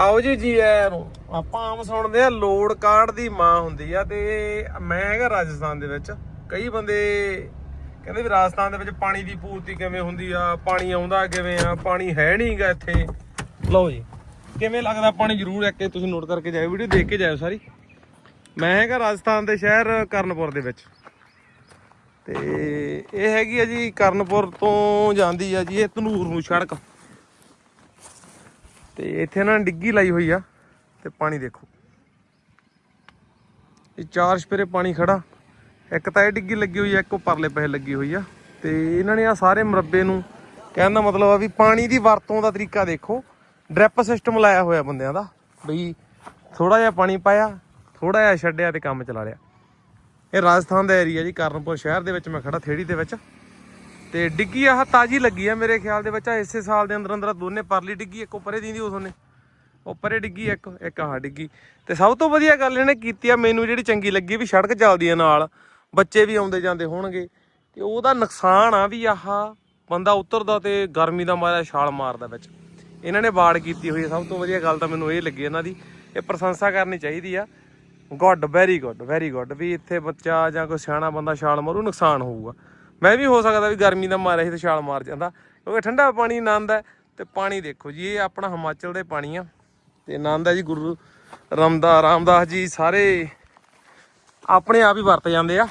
ਆਓ ਜੀ ਜੀ ਆਇਆਂ ਨੂੰ। ਆਪਾਂ ਆਮ ਸੁਣਦੇ ਆ ਲੋਡ ਕਾਰਡ ਦੀ ਮਾਂ ਹੁੰਦੀ ਆ ਤੇ ਮੈਂ ਹੈਗਾ ਰਾਜਸਥਾਨ ਦੇ ਵਿੱਚ। ਕਈ ਬੰਦੇ ਕਹਿੰਦੇ ਵੀ ਰਾਜਸਥਾਨ ਦੇ ਵਿੱਚ ਪਾਣੀ ਦੀ ਪੂਰਤੀ ਕਿਵੇਂ ਹੁੰਦੀ ਆ, ਪਾਣੀ ਆਉਂਦਾ ਕਿਵੇਂ ਆ, ਪਾਣੀ ਹੈ ਨਹੀਂਗਾ ਇੱਥੇ। ਲਓ ਜੀ, ਕਿਵੇਂ ਲੱਗਦਾ ਪਾਣੀ ਜ਼ਰੂਰ ਇੱਕ ਤੁਸੀਂ ਨੋਟ ਕਰਕੇ ਜਾਇਓ, ਵੀਡੀਓ ਦੇਖ ਕੇ ਜਾਇਓ ਸਾਰੀ। ਮੈਂ ਹੈਗਾ ਰਾਜਸਥਾਨ ਦੇ ਸ਼ਹਿਰ ਕਰਨਪੁਰ ਦੇ ਵਿੱਚ। ਤੇ ਇਹ ਹੈਗੀ ਆ ਜੀ ਕਰਨਪੁਰ ਤੋਂ ਜਾਂਦੀ ਆ ਜੀ ਇਹ ਤਨੂਰ ਨੂੰ ਸੜਕ। ਤੇ ਇੱਥੇ ਨਾ ਡਿੱਗੀ ਲਾਈ ਹੋਈ ਆ ਤੇ ਪਾਣੀ ਦੇਖੋ। ਇਹ ਚਾਰ ਸਪੇਰੇ ਪਾਣੀ ਖੜਾ। ਇੱਕ ਤਾਂ ਇਹ ਡਿੱਗੀ ਲੱਗੀ ਹੋਈ ਆ, ਇੱਕ ਉਹ ਪਰਲੇ ਪਾਸੇ ਲੱਗੀ ਹੋਈ ਆ। ਤੇ ਇਹਨਾਂ ਨੇ ਆ ਸਾਰੇ ਮਰੱਬੇ ਨੂੰ ਕਹਿਣ ਦਾ ਮਤਲਬ ਆ ਵੀ ਪਾਣੀ ਦੀ ਵਰਤੋਂ ਦਾ ਤਰੀਕਾ ਦੇਖੋ। ਡ੍ਰਿਪ ਸਿਸਟਮ ਲਾਇਆ ਹੋਇਆ ਬੰਦਿਆਂ ਦਾ ਬਈ ਥੋੜਾ ਜਿਹਾ ਪਾਣੀ ਪਾਇਆ ਥੋੜਾ ਜਿਹਾ ਛੱਡਿਆ ਤੇ ਕੰਮ ਚਲਾ ਲਿਆ। ਇਹ ਰਾਜਸਥਾਨ ਦਾ ਏਰੀਆ ਜੀ, ਕਰਨਪੁਰ ਸ਼ਹਿਰ ਦੇ ਵਿੱਚ ਮੈਂ ਖੜਾ ਥੇੜੀ ਦੇ ਵਿੱਚ। ਤੇ ਡਿੱਗੀ ਆਹ ਤਾਜੀ ਲੱਗੀ ਆ ਮੇਰੇ ਖਿਆਲ ਦੇ ਵਿੱਚ, ਆਹ ਇਸੇ ਸਾਲ ਦੇ ਅੰਦਰ ਅੰਦਰ ਦੋਨੇ ਪਰਲੀ ਡਿੱਗੀ, ਇੱਕ ਉੱਪਰੇ ਦੀਂਦੀ ਉਸ ਨੇ ਉੱਪਰੇ ਡਿੱਗੀ, ਇੱਕ ਇੱਕ ਆਹ ਡਿੱਗੀ। ਤੇ ਸਭ ਤੋਂ ਵਧੀਆ ਗੱਲ ਇਹਨੇ ਕੀਤੀ ਆ, ਮੈਨੂੰ ਜਿਹੜੀ ਚੰਗੀ ਲੱਗੀ ਵੀ ਸੜਕ ਚੱਲਦੀ ਆ ਨਾਲ, ਬੱਚੇ ਵੀ ਆਉਂਦੇ ਜਾਂਦੇ ਹੋਣਗੇ। ਤੇ ਉਹਦਾ ਨੁਕਸਾਨ ਆ ਵੀ ਆਹ ਬੰਦਾ ਉਤਰਦਾ ਤੇ ਗਰਮੀ ਦਾ ਮਾਰਾ ਛਾਲ ਮਾਰਦਾ ਵਿੱਚ। ਇਹਨਾਂ ਨੇ ਬਾੜ ਕੀਤੀ ਹੋਈ ਆ। ਸਭ ਤੋਂ ਵਧੀਆ ਗੱਲ ਤਾਂ ਮੈਨੂੰ ਇਹ ਲੱਗੀ ਇਹਨਾਂ ਦੀ, ਇਹ ਪ੍ਰਸ਼ੰਸਾ ਕਰਨੀ ਚਾਹੀਦੀ ਆ। Good very good very good ਵੀ ਇੱਥੇ ਬੱਚਾ ਜਾਂ ਕੋਈ ਸਿਆਣਾ ਬੰਦਾ ਛਾਲ ਮਾਰੂ, ਨੁਕਸਾਨ ਹੋਊਗਾ। ਮੈਂ ਵੀ ਹੋ ਸਕਦਾ ਵੀ ਗਰਮੀ ਦਾ ਮਾਰਿਆ ਸੀ ਤੇ ਛਾਲ ਮਾਰ ਜਾਂਦਾ। ਕਿਉਂਕਿ ਠੰਡਾ ਪਾਣੀ ਆਨੰਦ ਹੈ ਤੇ ਪਾਣੀ ਦੇਖੋ ਜੀ, ਇਹ ਆਪਣਾ ਹਿਮਾਚਲ ਦੇ ਪਾਣੀ ਆ। ਤੇ ਆਨੰਦ ਹੈ ਜੀ, ਗੁਰੂ ਰਮਦਾ ਰਾਮਦਾਸ ਜੀ ਸਾਰੇ ਆਪਣੇ ਆਪ ਹੀ ਵਰਤ ਜਾਂਦੇ ਆ।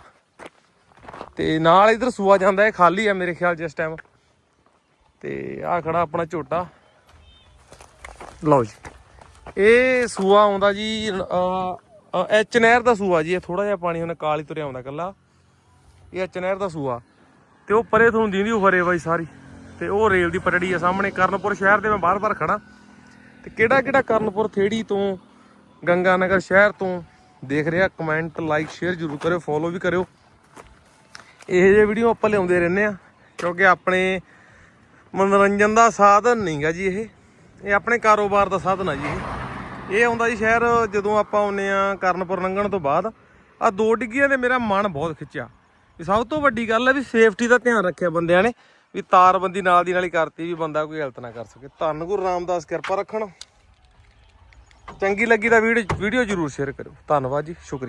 ਤੇ ਨਾਲ ਇਧਰ ਸੂਆ ਜਾਂਦਾ ਹੈ ਖਾਲੀ ਆ ਮੇਰੇ ਖਿਆਲ ਜਿਸ ਟਾਈਮ ਤੇ ਆ ਖੜਾ ਆਪਣਾ ਝੋਟਾ। ਲਓ ਜੀ। ਇਹ ਸੂਆ ਆਉਂਦਾ ਜੀ ਐਚ ਨਹਿਰ ਦਾ ਸੂਆ ਜੀ, ਇਹ ਥੋੜਾ ਜਿਹਾ ਪਾਣੀ ਹੁਣ ਕਾਲੀ ਤੁਰਿਆ ਆਉਂਦਾ ਕੱਲਾ ਇਹ ਐਚ ਨਹਿਰ ਦਾ ਸੂਆ। ਤੇ ਉਹ ਪਰੇ ਤੁਹਾਨੂੰ ਦੀਂਦੀ ਉਹ ਹਰੇ ਬਾਈ ਸਾਰੀ। ਤੇ ਉਹ ਰੇਲ ਦੀ ਪਟੜੀ ਆ ਸਾਹਮਣੇ, ਕਰਨਪੁਰ ਸ਼ਹਿਰ ਦੇ ਮੈਂ ਬਾਰ-ਬਾਰ ਖੜਾ ਤੇ ਕਿਹੜਾ ਕਿਹੜਾ ਕਰਨਪੁਰ ਥੇੜੀ ਤੋਂ ਗੰਗਾ ਨਗਰ ਸ਼ਹਿਰ ਤੋਂ ਦੇਖ ਰਿਹਾ ਕਮੈਂਟ ਲਾਈਕ ਸ਼ੇਅਰ ਜ਼ਰੂਰ ਕਰਿਓ ਫੋਲੋ ਵੀ ਕਰਿਓ। ਇਹ ਜਿਹੇ ਵੀਡੀਓ ਆਪਾਂ ਲਿਆਉਂਦੇ ਰਹਿੰਦੇ ਆ ਕਿਉਂਕਿ ਆਪਣੇ ਮਨੋਰੰਜਨ ਦਾ ਸਾਧਨ ਨਹੀਂਗਾ ਜੀ ਇਹ। ਇਹ ਆਪਣੇ ਕਾਰੋਬਾਰ ਦਾ ਸਾਧਨ ਆ ਜੀ ਇਹ। ਆਉਂਦਾ ਜੀ ਸ਼ਹਿਰ ਜਦੋਂ ਆਪਾਂ ਆਉਨੇ ਆ ਕਰਨਪੁਰ ਲੰਘਣ ਤੋਂ ਬਾਅਦ। ਆ ਦੋ ਡਿੱਗੀਆਂ ਦੇ ਮੇਰਾ ਮਨ ਬਹੁਤ ਖਿੱਚਿਆ। ਵੀ ਸਭ ਤੋਂ ਵੱਡੀ ਗੱਲ ਹੈ ਵੀ ਸੇਫਟੀ ਦਾ ਧਿਆਨ ਰੱਖਿਆ ਬੰਦਿਆਂ ਨੇ, ਵੀ ਤਾਰਬੰਦੀ ਨਾਲ ਦੀ ਨਾਲ ਹੀ ਕਰਤੀ ਵੀ ਬੰਦਾ ਕੋਈ ਗਲਤ ਨਾ ਕਰ ਸਕੇ। ਧੰਨ ਗੁਰੂ ਰਾਮਦਾਸ, ਕਿਰਪਾ ਰੱਖਣ। ਚੰਗੀ ਲੱਗੀ ਤਾਂ ਵੀਡੀਓ ਵੀਡੀਓ ਜ਼ਰੂਰ ਸ਼ੇਅਰ ਕਰਿਓ। ਧੰਨਵਾਦ ਜੀ, ਸ਼ੁਕਰੀਆ।